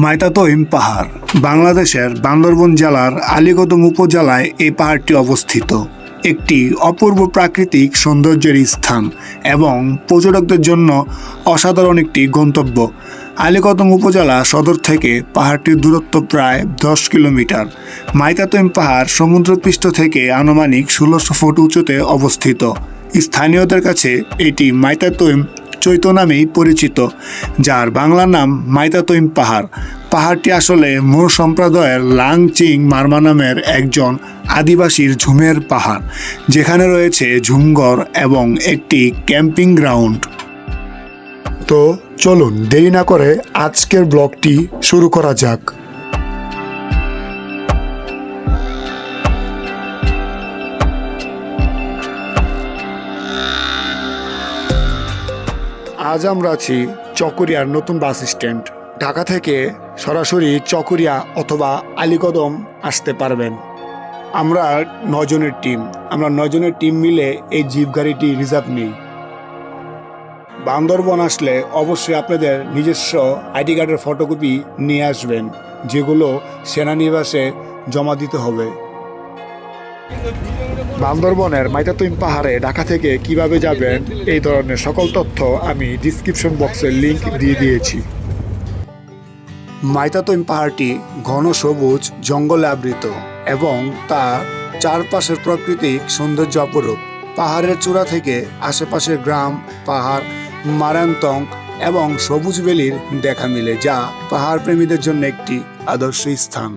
মাইতাতইম পাহাড়, বাংলাদেশের বান্দরবন জেলার আলীকদম উপজেলায় এই পাহাড়টি অবস্থিত। একটি অপূর্ব প্রাকৃতিক সৌন্দর্যের স্থান এবং পর্যটকদের জন্য অসাধারণ একটি গন্তব্য। আলীকদম উপজেলা সদর থেকে পাহাড়টির দূরত্ব প্রায় দশ কিলোমিটার। মাইতাতইম পাহাড় সমুদ্রপৃষ্ঠ থেকে আনুমানিক ষোলোশো ফুট উঁচুতে অবস্থিত। স্থানীয়দের কাছে এটি মাইতাতইম চৈত্য নামেই পরিচিত, যার বাংলা নাম মাইতাতইম পাহাড়। পাহাড়টি আসলে মোর সম্প্রদায়ের লাংচিং মারমা নামের একজন আদিবাসীর ঝুমের পাহাড়, যেখানে রয়েছে ঝুমঘর এবং একটি ক্যাম্পিং গ্রাউন্ড। তো চলুন দেরি না করে আজকের ব্লগটি শুরু করা যাক। আজ আমরা আছি চকরিয়ার নতুন বাস স্ট্যান্ড। ঢাকা থেকে সরাসরি চকরিয়া অথবা আলীকদম আসতে পারবেন। আমরা নজনের টিম। আমরা নজনের টিম মিলে এই জিপ গাড়িটি রিজার্ভ নিই। বান্দরবন আসলে অবশ্যই আপনাদের নিজস্ব আইডি কার্ডের ফটোকপি নিয়ে আসবেন, যেগুলো সেনানিবাসে জমা দিতে হবে। বান্দরবনের মাইতাতুইম পাহাড়ে ঢাকা থেকে কীভাবে যাবেন এই ধরনের সকল তথ্য আমি ডিসক্রিপশন বক্সে লিংক দিয়ে দিয়েছি। মাইতাতুইম পাহাড়টি ঘন সবুজ, জঙ্গলে আবৃত এবং তার চারপাশের প্রাকৃতিক সৌন্দর্য অপরূপ। পাহাড়ের চূড়া থেকে আশেপাশের গ্রাম, পাহাড় মারান্তং এবং সবুজ বেলির দেখা মিলে, যা পাহাড় প্রেমীদের জন্য একটি আদর্শ স্থান।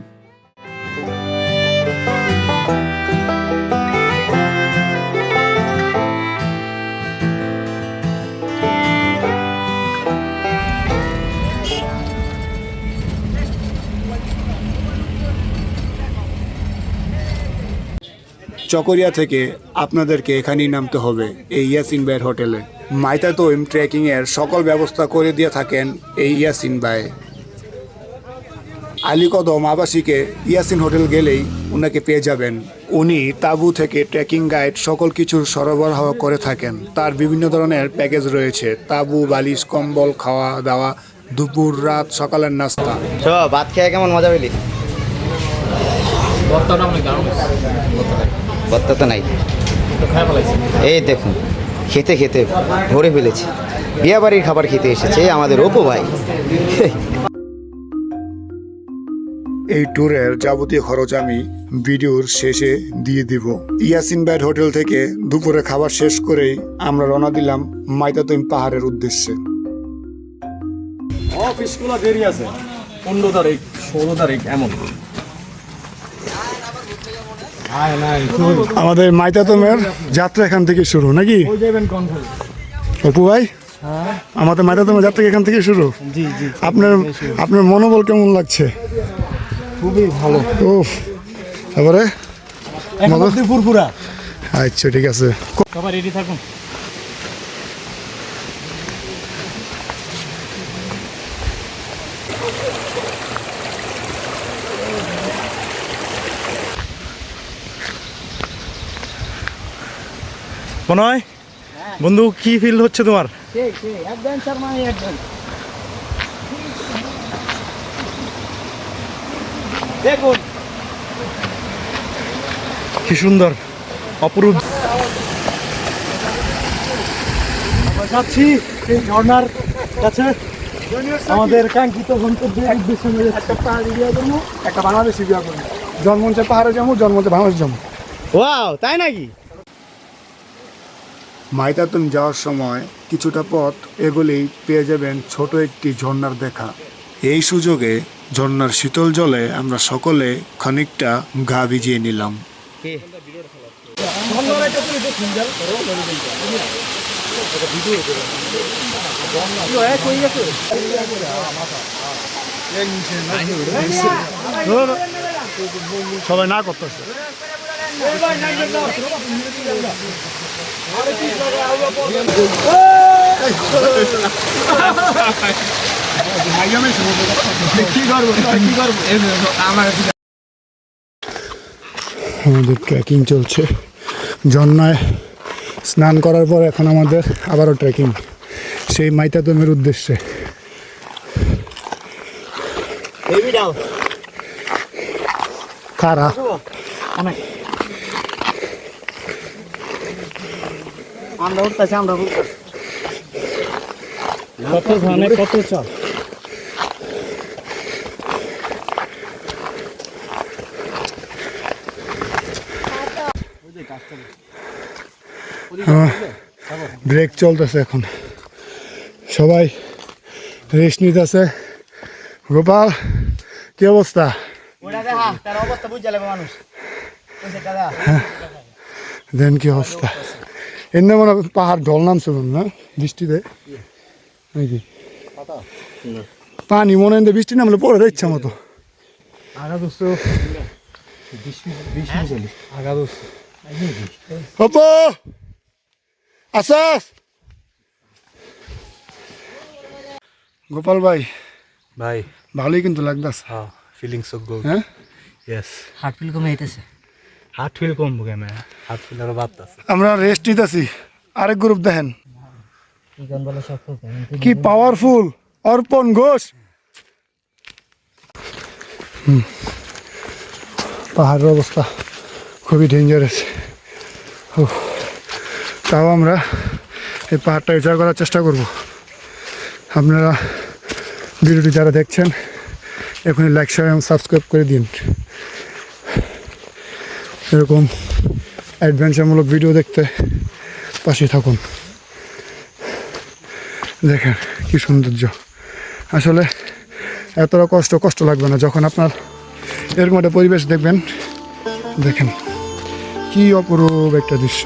চকরিয়া থেকে আপনাদেরকে এখানেই নামতে হবে এই ইয়াসিন ভাইয়ের হোটেলে। মাইতা তৈম ট্রেকিং এর সকল ব্যবস্থা করে দিয়ে থাকেন এই ইয়াসিন ভাই। আলীকদম আবাসিকে ইয়াসিন হোটেল গেলেই ওনাকে পেয়ে যাবেন। উনি তাবু থেকে ট্রেকিং গাইড সকল কিছুর সরবরাহ করে থাকেন। তার বিভিন্ন ধরনের প্যাকেজ রয়েছে। তাবু বালিশ কম্বল খাওয়া দাওয়া দুপুর রাত সকালের নাস্তা। ভাত খেয়ে কেমন মজা পেলি? ভর্তা তো নাই। তো খাই ফেলাইছি এই দেখুন খেতে খেতে ভরে ফেলেছি। বিয়া বাড়ির খাবার খেতে এসেছে আমাদের অপু ভাই। এই ট্যুরের যাবতীয় খরচ আমি ভিডিওর শেষে দিয়ে দিব। ইয়াসিন ব্যাট হোটেল থেকে দুপুরে খাবার শেষ করেই আমরা রওনা দিলাম মাইতাতুইম পাহাড়ের উদ্দেশ্যে। অফিসগুলো দেরি আছে। পনেরো তারিখ ষোলো তারিখ এমন। আমাদের মাইতাতুমের যাত্রা এখান থেকে শুরু নাকি? অপু ভাই আমাদের মাইতাতুমের যাত্রা এখান থেকে শুরু? আপনার আপনার মনোবল কেমন লাগছে? খুবই ভালো। উফ তারপরে? এখন আচ্ছা ঠিক আছে। সবাই রেডি থাকুন। মনে হয় বন্ধু কি ফিল হচ্ছে তোমার? দেখুন। কি সুন্দর অপরূপ। যাচ্ছি এই ঝর্ণার কাছে। আমাদের কাঙ্ক্ষিত উদ্দেশ্যে নিয়ে যাচ্ছি। একটা পাহাড়ি বিয়া জন্ম একটা বাংলাদেশি বিয়া জন্ম জন্মঞ্চে পাহাড়ে জন্ম জন্মতে বাংলাদেশ জন্ম ওয়াও তাই নাকি? মাইতাতুন যাওয়ার সময় কিছুটা পথ এগুলেই পেয়ে যাবেন ছোট একটি ঝর্ণার দেখা। এই সুযোগে ঝর্ণার শীতল জলে আমরা সকলে খানিকটা গা ভিজিয়ে নিলাম। সবাই না করতেছে। আমাদের ট্রেকিং চলছে। ঝর্ণায় স্নান করার পর এখন আমাদের আবারও ট্রেকিং সেই মাইতাদমের উদ্দেশ্যে। যাও খারা অনেক আমরা উঠতেছি আমরা কত ধানে কত চাল? ব্রেক চলতেছে এখন। সবাই রেস্ট নিতেছে। গোপাল কি অবস্থা? টাকা দেন কি অবস্থা? এমনি মনে হয় পাহাড় ঢল নামছে মনে হয় না বৃষ্টিতে। নাকি? পানি মনে হয় বৃষ্টি নামলে পড়ে ইচ্ছা মতো। আগা দোস্ত বিশ বিশ চল্লিশ আগা দোস্ত অপো আসাস! গোপাল ভাই ভাই। ভালোই কিন্তু লাগতাছে। হ্যাঁ ফিলিং সো গুড হ্যাঁ? ইয়েস হার্ট ফিল কমে যেতেছে হার্ট ফিল কমবো কেন হার্ট ফিল আরও বাড়তেছে আমরা রেস্ট নিতেছি। আরেক গ্রুপ দেখেন। কি পাওয়ারফুল অর্পণ ঘোষ! পাহাড়ের অবস্থা খুবই ডেঞ্জারাস তাও আমরা এই পাহাড়টা বিচার করার চেষ্টা করব। আপনারা ভিডিওটি যারা দেখছেন এখনই লাইক শেয়ার এবং সাবস্ক্রাইব করে দিন। এরকম অ্যাডভেঞ্চারমূলক ভিডিও দেখতে পাশে থাকুন। দেখেন কি সৌন্দর্য। আসলে এতটা কষ্ট কষ্ট লাগবে না। যখন আপনার এরকম একটা পরিবেশ দেখবেন, দেখেন কি অপরূপ একটা দৃশ্য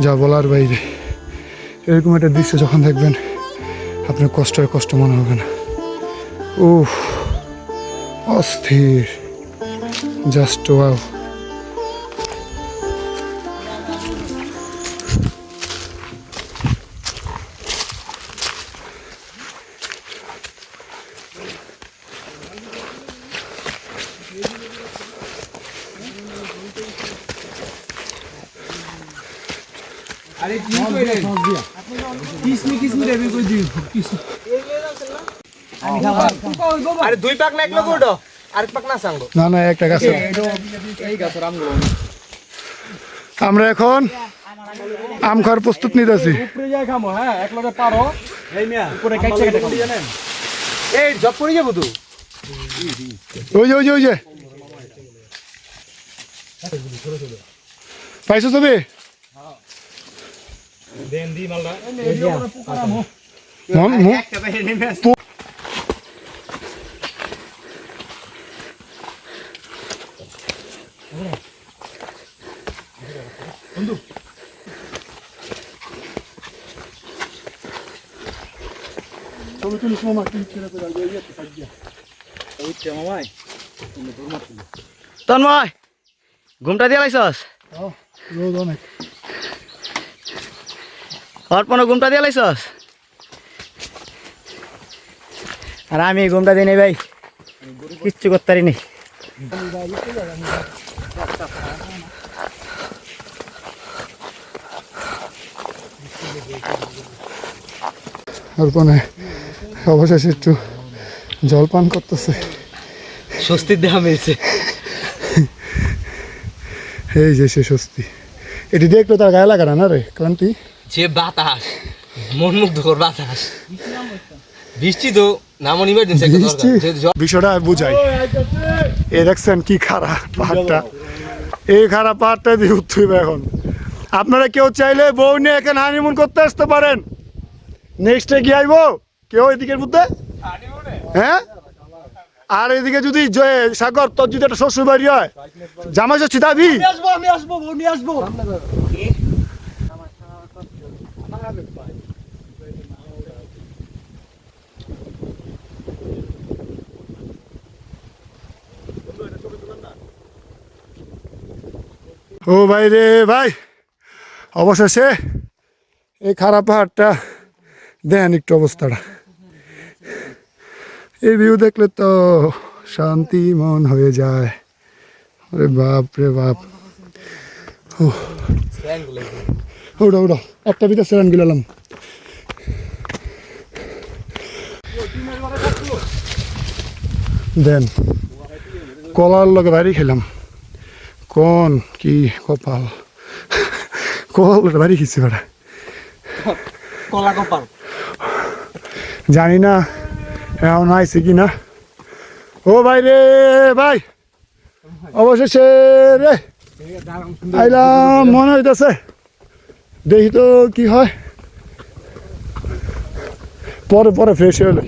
যা বলার বাইরে। এরকম একটা দৃশ্য যখন দেখবেন, আপনার কষ্টের কষ্ট মনে হবে না। উফ, অস্থির। জাস্ট ওয়াও আরে দুই পাক না এক লোক উঠো। আরেক পাক না সাঙ্গো। না না একটা গাছ। আমরা এখন আম খাওয়ার প্রস্তুত নিতেছি। উপরে যাই খামো হ্যাঁ এক লগে পারো। এই মিয়া উপরে কাইছে কেটে জানেন? এই জব করে যাব তো ওই যে ওই যে ওই যে। পাইছো ছবি? দেন দি মালটা এই যে উপরে পুকারামো মন- মু- একটা বাইরে নেমে আসছে ছবি তুলিস মামা কি ছেড়ে করে ওই যে একটা সাইড দিয়া। উঠছে মামাই তন্ময়, ঘুমটা দিয়ে লাইছস? অর্পণ, ঘুমটা দিয়ে লাইছস? আর আমি ঘুমটা দিই ভাই। কিচ্ছু করতে পারি নি আর কোনে অবশেষে একটু জল পান করতেছে। স্বস্তির দেহা মিলছে। এই যে সে স্বস্তি। এটি দেখলে তার গায়ে লাগা না রে? ক্লান্তি? যে বাতাস মন মুগ্ধকর বাতাস। বৃষ্টি তো নামন ইমার্জেন্সি বিষয়টা বুঝাই। এ দেখছেন কি খারাপ পাহাড়টা। এই খারাপ পাহাড়টা দিয়ে উঠতে এখন। আপনারা কেউ চাইলে বউ নিয়ে এখানে হানিমুন করতে আসতে পারেন। নেক্সটে কি আইবো? কেউ এদিকের মধ্যে? হ্যাঁ? আর এদিকে যদি সাগর তোর যদি একটা শ্বশুর বাড়ি হয় জামাই যাচ্ছি দাবি? ও ভাই রে ভাই অবশেষে এই খারাপ পাহাড়টা দেন একটু অবস্থাটা। এই ভিউ দেখলে তো শান্তি মন হয়ে যায়। রে বাপ রে বাপ। ওটা ওটা একটা ভিতরে সেরান গিলাম দেন কলার লগে বাইরে খেলাম। কোন কি কপাল। কল বাইরে খেয়েছি বেড়া কলা কপাল। জানি না। এখন আইছে কি না ও ভাই রে, ভাই। অবশেষে রে। আইলাম, মনে হইতেছে। দেখি তো কি হয়। পরে পরে ফ্রেশ হয়ে।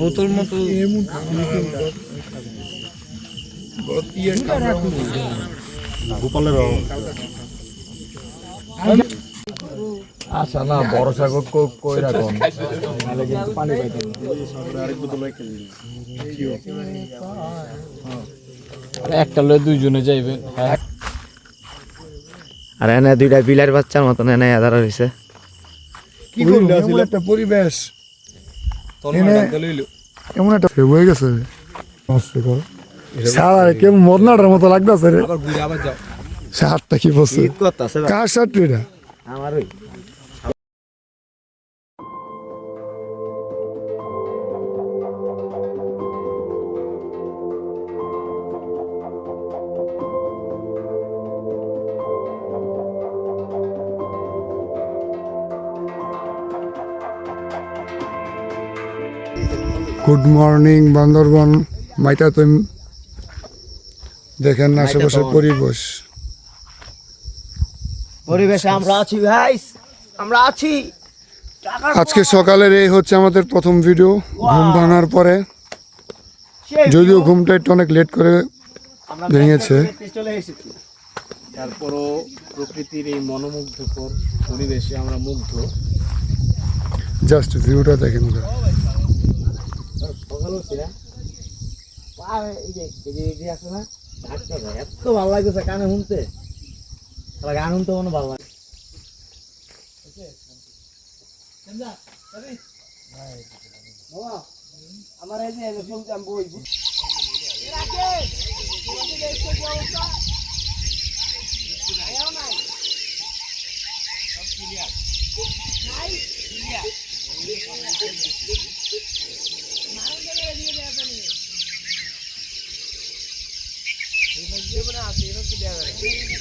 বোতল মতো। আচ্ছা না বড় সাগর কই রাখুন একটা লয়ে দুইজনে যাইবেন আর এনে দুইটা বিলার বাচ্চার মতন এনে আধার হয়েছে কি করব? একটা পরিবেশ? এমন একটা হয়ে গেছে সারা কেমন মদনাটার মতো লাগতেছে রে। শার্টটা কি বলছে? কার শার্ট এটা? আমার গুড মর্নিং বান্দরবন মাইটা তুমি দেখেন আশেপাশের পরিবেশ। পরিবেশে আমরা আছি ভাই আমরা আছি। আজকে সকালের এই হচ্ছে আমাদের প্রথম ভিডিও ঘুম ভাঙার পরে। যদিও ঘুমটা একটু অনেক লেট করে ভেঙেছে। চলে এসেছি। তারপরও প্রকৃতির এই মনোমুগ্ধকর পরিবেশে আমরা মুগ্ধ। জাস্ট ভিউটা দেখেন এত ভালো লাগতেছে কানে শুনতে। তাহলে গান শুনতে মনে ভালো লাগে। আমার এই যে আমি বই Yeah.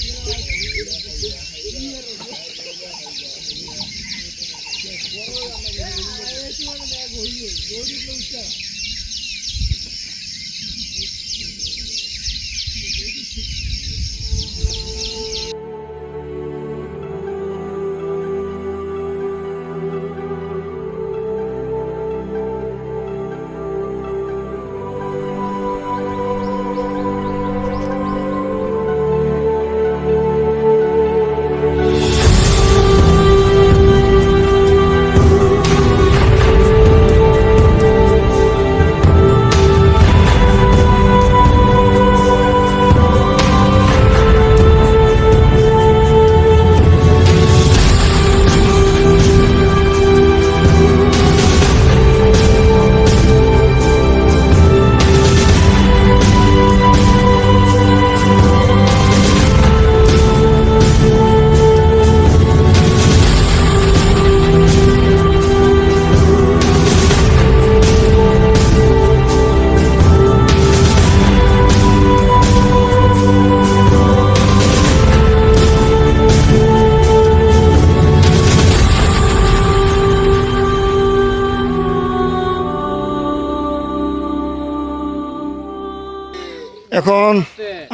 এখন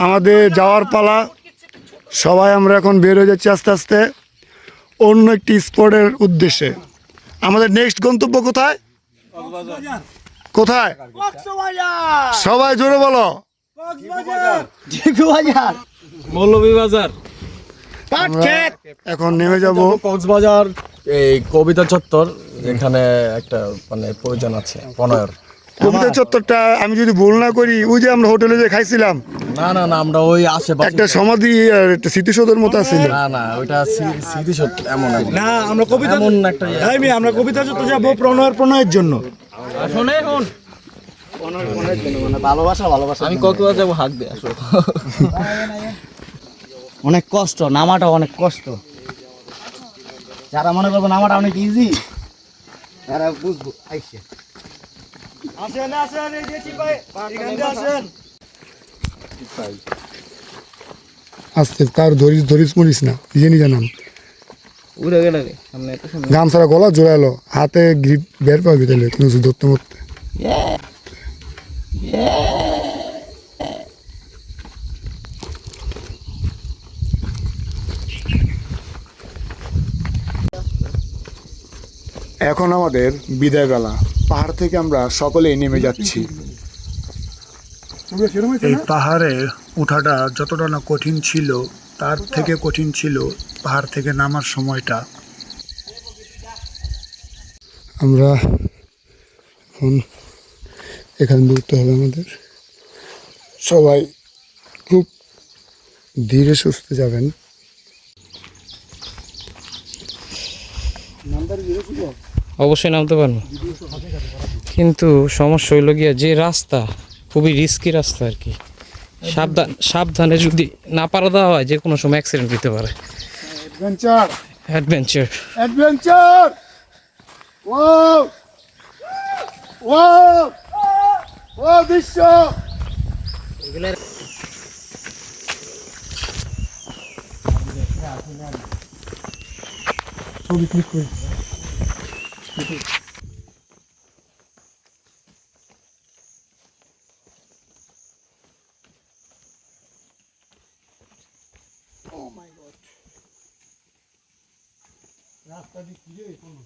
আমাদের যাওয়ার পালা। সবাই আমরা এখন বের হয়ে যাচ্ছি আস্তে আস্তে অন্য একটি স্পটের উদ্দেশ্যে। আমাদের নেক্সট গন্তব্য কোথায়? কোথায়? সবাই জোরে বলো। আমরা এখন নেমে যাব। কক্সবাজার এই কবিতা চত্বর যেখানে একটা মানে প্রয়োজন আছে প্রণয়ের। কবিতা চত্বরটা আমি যদি ভুল না করি ওই যে আমরা হোটেলে যে খাইছিলাম না না না আমরা ওই আশেপাশে একটা সমাধি আর একটা স্মৃতিসৌধের মতো আছিল না না ওইটা স্মৃ- স্মৃতিসত্য এমন এমন। না আমরা কবিতা এমন একটা ইয়ে। তাই মেয়ে, আমরা কবিতা চত্বর যাব প্রণয়ের প্রণয়ের জন্য। মানে ভালোবাসা ভালোবাসা। আমি কক্সবাজার যাব হাক দিয়ে আসো। অনেক কষ্ট নামাটা অনেক কষ্ট। যারা মনে করব নামাটা অনেক ইজি তারা বুঝব আইসে। আসেন আসেন এই যে চিপাই এখান আসেন। আস্তে কার ধরিস ধরিস মরিস না নিজে নিজে নাম উড়ে গেলে গলা জোড়ালো হাতে গ্রিপ বের পাবি তাহলে কিন্তু ধরতে মরতে এখন আমাদের বিদায় বেলা। পাহাড় থেকে আমরা সকলেই নেমে যাচ্ছি। এই পাহাড়ে ওঠাটা যতটা না কঠিন ছিল তার থেকে কঠিন ছিল পাহাড় থেকে নামার সময়টা। আমরা এখন এখানে দৌড়তে হবে আমাদের। সবাই খুব ধীরে সুস্থে যাবেন। অবশ্যই নামতে পারব। কিন্তু সমস্যা হইল গিয়া যে রাস্তা খুবই রিস্কি রাস্তা আর কি। সাবধান সাবধানে যদি না পারা দেওয়া হয় যে কোনো সময় অ্যাক্সিডেন্ট দিতে পারে। অ্যাডভেঞ্চার অ্যাডভেঞ্চার দৃশ্য! ছবি ক্লিক করি। oh my god. Rafta dik gidiyor ya konu.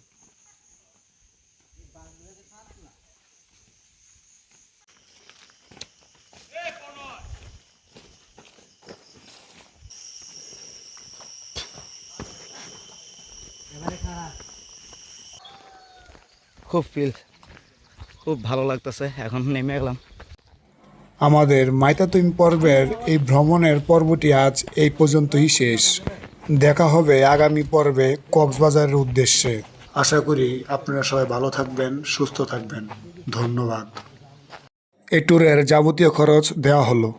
Vai, cara. খুব ফিল খুব ভালো লাগতেছে। এখন নেমে গেলাম। আমাদের মাইতাতুম পর্বের এই ভ্রমণের পর্বটি আজ এই পর্যন্তই শেষ। দেখা হবে আগামী পর্বে কক্সবাজারের উদ্দেশ্যে। আশা করি আপনারা সবাই ভালো থাকবেন, সুস্থ থাকবেন। ধন্যবাদ। এই ট্যুরের যাবতীয় খরচ দেওয়া হলো।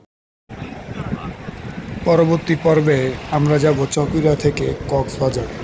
পরবর্তী পর্বে আমরা যাব চকুরা থেকে কক্সবাজার।